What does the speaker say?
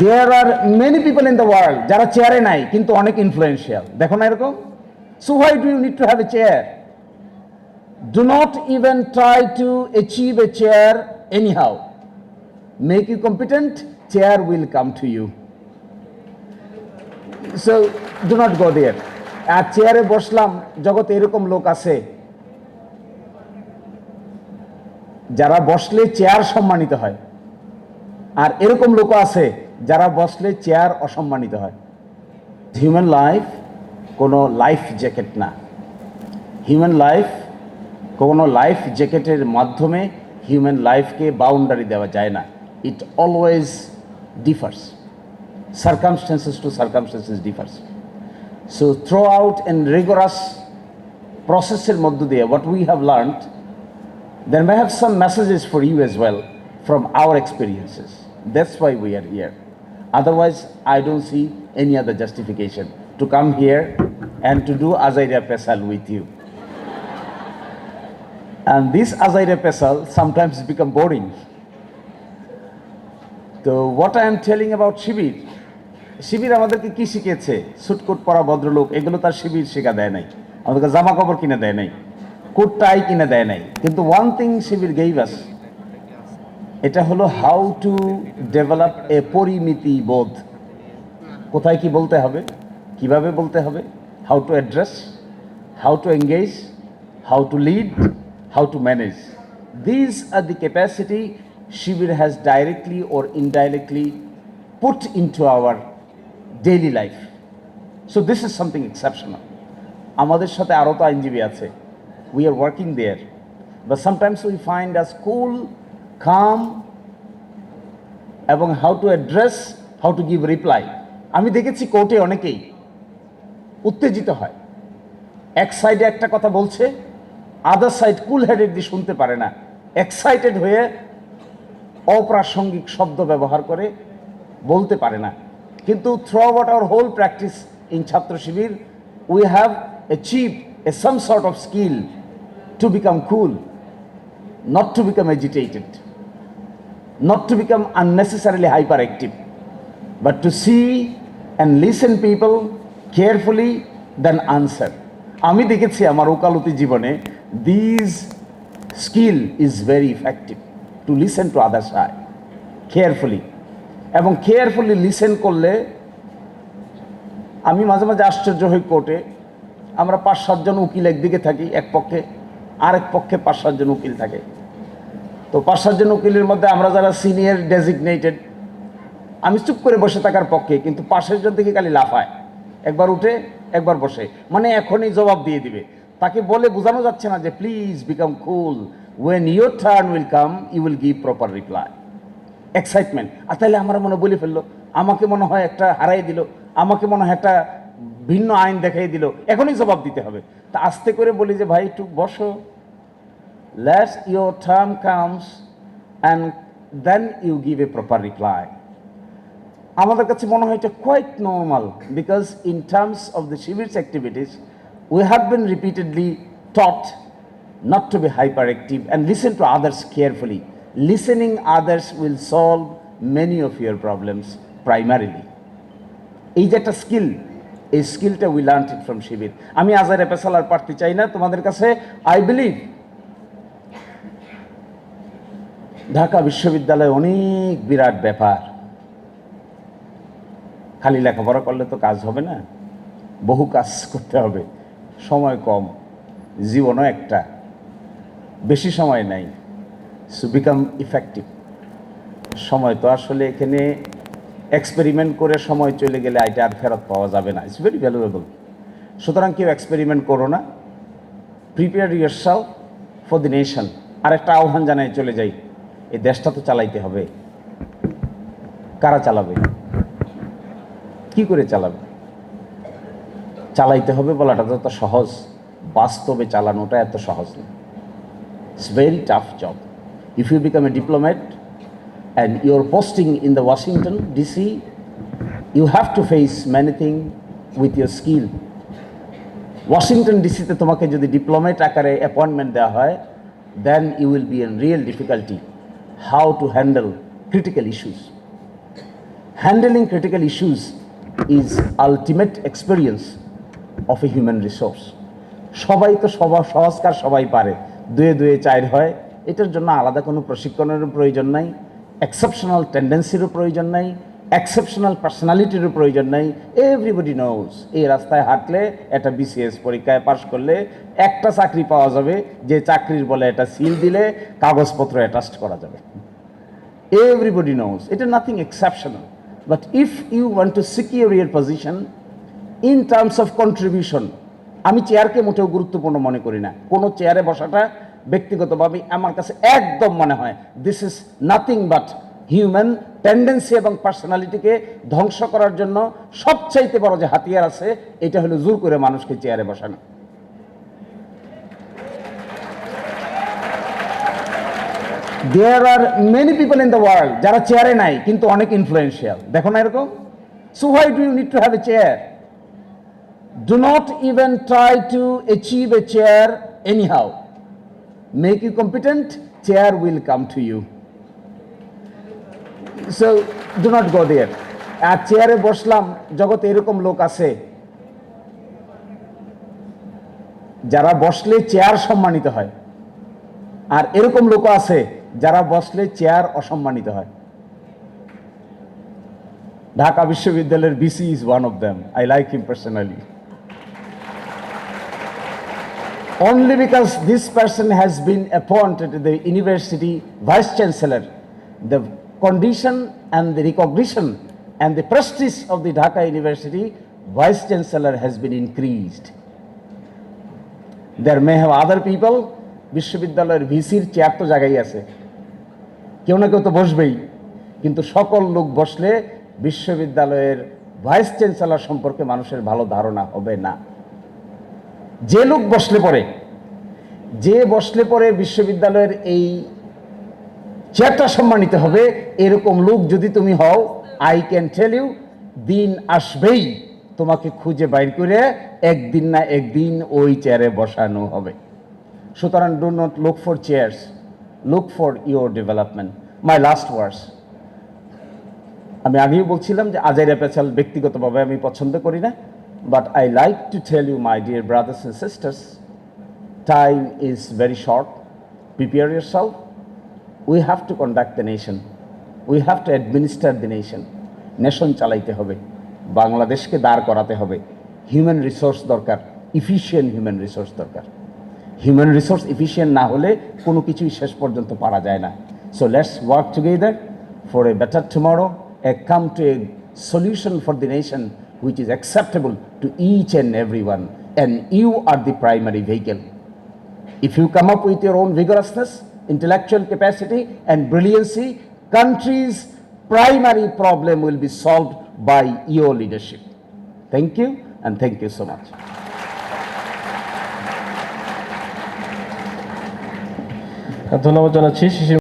There are many people in the world যারা চেয়ারে নাই, কিন্তু অনেক ইনফ্লুয়েন্সিয়াল দেখো না এরকম? So why do you need to have a chair do not even try to achieve a chair anyhow make you competent chair will come to you so do not go there আর চেয়ারে বসলাম, জগতে এরকম লোক আছে। যারা বসলে chair সম্মানিত হয়। আর এরকম লোক আছে যারা বসলে চেয়ার অসম্মানিত হয়। হিউম্যান লাইফ কোনো লাইফ জ্যাকেট না। হিউম্যান লাইফ কোনো লাইফ জ্যাকেটের মাধ্যমে হিউম্যান লাইফকে বাউন্ডারি দেওয়া যায় না। It always differs circumstances to circumstances differs so throughout and rigorous প্রসেসের মধ্য দিয়ে what we have learned then my have some messages for you as well from our experiences that's why we are here Otherwise, I don't see any other justification to come here and to do Azaira Pesal with you. And this Azaira Pesal sometimes become boring. তো what I am telling about Shibir Shibir আমাদেরকে কি শিখেছে সুটকুট পরা ভদ্রলোক এগুলো তার শিবির শেখা দেয় নাই আমাদেরকে জামা কাপড় কিনে দেয় নাই কোট টাই কিনে দেয় নাই কিন্তু ওয়ান থিং শিবির গেইবাস এটা হলো হাউ টু ডেভেলপ এ পরিমিতি বোধ। কোথায় কি বলতে হবে? কীভাবে বলতে হবে? How to address how to engage how to lead how to manage this are the capacity Shibir has directly or indirectly put into our daily life so this is something exceptional. আমাদের সাথে আরও তো আইনজীবী আছে। We are working there but sometimes we find us cool calm এবং how to address how to give reply আমি দেখেছি কোর্টে অনেকেই উত্তেজিত হয়। এক সাইডে একটা কথা বলছে আদার সাইড কুল হেডেড দিয়ে শুনতে পারে না। এক্সাইটেড হয়ে অপ্রাসঙ্গিক শব্দ ব্যবহার করে বলতে পারে না। কিন্তু throughout our whole practice in Chhatra Shibir we have achieve a some sort of skill to become cool not to become agitated not to become unnecessarily hyperactive, but to see and listen people carefully, then answer. আমি দেখেছি আমার ওকালতি জীবনে this skill is very effective to listen to other side carefully এবং carefully listen করলে আমি মাঝে মাঝে আশ্চর্য হই কোর্টে আমরা পাঁচ সাতজন উকিল একদিকে থাকি এক পক্ষে আরেক পক্ষে পাঁচ সাতজন উকিল থাকে তো পাঁচ সাতজন উকিলের মধ্যে আমরা যারা সিনিয়র ডেজিগনেটেড আমি চুপ করে বসে থাকার পক্ষে, কিন্তু পাশের জন থেকে খালি লাফায় একবার উঠে, একবার বসে। মানে এখনই জবাব দিয়ে দিবে। তাকে বলে বোঝানো যাচ্ছে না যে please become cool when your turn will come you will give proper reply excitement আর তাহলে আমার মনে বলে ফেলল। আমাকে মনে হয় একটা হারাই দিল। আমাকে মনে হয় একটা ভিন্ন আইন দেখাই দিল। এখনই জবাব দিতে হবে। তা আস্তে করে বলি যে, ভাই, একটু বসো। Let your term comes and then you give a proper reply আমাদের কাছে মনে হয় এটা quite normal because in terms of the Shibir's activities we have been repeatedly taught not to be hyperactive and listen to others carefully listening others will solve many of your problems primarily এই যে একটা skill এই স্কিলটা we learn it from Shibir আমি আজারে পেশালার পারতে চাই না তোমাদের কাছে আই বিলিভ ঢাকা বিশ্ববিদ্যালয় অনেক বিরাট ব্যাপার। খালি লেখাপড়া করলে তো কাজ হবে না, বহু কাজ করতে হবে, সময় কম, জীবনও একটা, বেশি সময় নাই সু বিকাম ইফেক্টিভ সময় তো আসলে এখানে এক্সপেরিমেন্ট করে সময় চলে গেলে এটা আর ফেরত পাওয়া যাবে না ইটস ভেরি ভ্যালুয়েবল সুতরাং কেউ এক্সপেরিমেন্ট করো না prepare yourself for the nation আর একটা আহ্বান জানাই, চলে যাই। এই দেশটা তো চালাইতে হবে। কারা চালাবে? কি করে চালাবে? চালাইতে হবে বলাটা তো এত সহজ, বাস্তবে চালানোটা এত সহজ না। It's very tough job if you become a diplomat and your posting in the Washington DC you have to face many thing with your skill Washington ডিসিতে তোমাকে যদি ডিপ্লোমেট আকারে অ্যাপয়েন্টমেন্ট দেওয়া হয় then you will be in real difficulty how to handle critical issues handling critical issues is ultimate experience of a human resource. সবাই তো সবার সংস্কার সবাই পারে। দুয়ে দুয়ে চার হয়। এটার জন্য আলাদা কোনো প্রশিক্ষণেরও প্রয়োজন নাই। এক্সেপশনাল টেন্ডেন্সিরও প্রয়োজন নাই। এক্সেপশনাল পার্সোনালিটিরও প্রয়োজন নেই। এভরিবডি নোজ এই রাস্তায় হাঁটলে একটা বিসিএস পরীক্ষায় পাশ করলে একটা চাকরি পাওয়া যাবে, যে চাকরির বলে একটা সিল দিলে কাগজপত্র অ্যাটাস্ট করা যাবে। Everybody it is nothing exceptional but if you want to secure your position, in terms of contribution, আমি চেয়ারকে মোটেও গুরুত্বপূর্ণ মনে করি না। কোনো চেয়ারে বসাটা ব্যক্তিগতভাবে আমার কাছে একদম মনে হয় this is nothing but human tendency এবং পার্সোনালিটিকে ধ্বংস করার জন্য সবচাইতে বড় যে হাতিয়ার আছে, এটা হলো জোর করে মানুষকে চেয়ারে বসানো। There are many people in the world যারা চেয়ারে নাই, কিন্তু অনেক ইনফ্লুয়েন্সিয়াল দেখো না এরকম? So why do you need to have a chair do not even try to achieve a chair anyhow make you competent chair will come to you so do not go there আর চেয়ারে বসলাম, জগতে এরকম লোক আছে। যারা বসলে chair সম্মানিত হয়। আর এরকম লোক আছে, যারা বসলে চেয়ার অসম্মানিত হয়। ঢাকা বিশ্ববিদ্যালয়ের VC is one of them I like him personally only because this person has been appointed the university vice chancellor, the condition and the recognition and the prestige of the dhaka university vice chancellor has been increased there may have other people বিশ্ববিদ্যালয়ের ভিসির chair তো জায়গায় আছে কেউ না কেউ তো বসবেই কিন্তু সকল লোক বসলে বিশ্ববিদ্যালয়ের ভাইস চ্যান্সেলর সম্পর্কে মানুষের ভালো ধারণা হবে না যে লোক বসলে পরে যে বসলে পরে বিশ্ববিদ্যালয়ের এই চেয়ারটা সম্মানিত হবে। এরকম লোক যদি তুমি হও আই ক্যান টেল ইউ দিন আসবেই তোমাকে খুঁজে বাইর করে একদিন না একদিন ওই চেয়ারে বসানো হবে। সুতরাং do not look for chairs look for your development my last words আমি আগেও বলছিলাম যে আজাইরা পেছাল ব্যক্তিগতভাবে আমি পছন্দ করি না but I like to tell you my dear brothers and sisters time is very short prepare yourself we have to conduct the nation we have to administer the nation nation চালাইতে হবে। বাংলাদেশকে দাঁড় করাতে হবে। হিউম্যান রিসোর্স দরকার। Efficient human resource দরকার। Human resource efficient না হলে কোনো কিছুই শেষ পর্যন্ত পারা যায় না। So let's work together for a better tomorrow a come to a solution for the nation which is acceptable to each and everyone. And you are the primary vehicle. If you come up with your own vigorousness, intellectual capacity, and brilliancy, country's primary problem will be solved by your leadership. Thank you, and thank you so much. ধন্যবাদ জানাচ্ছি শিশির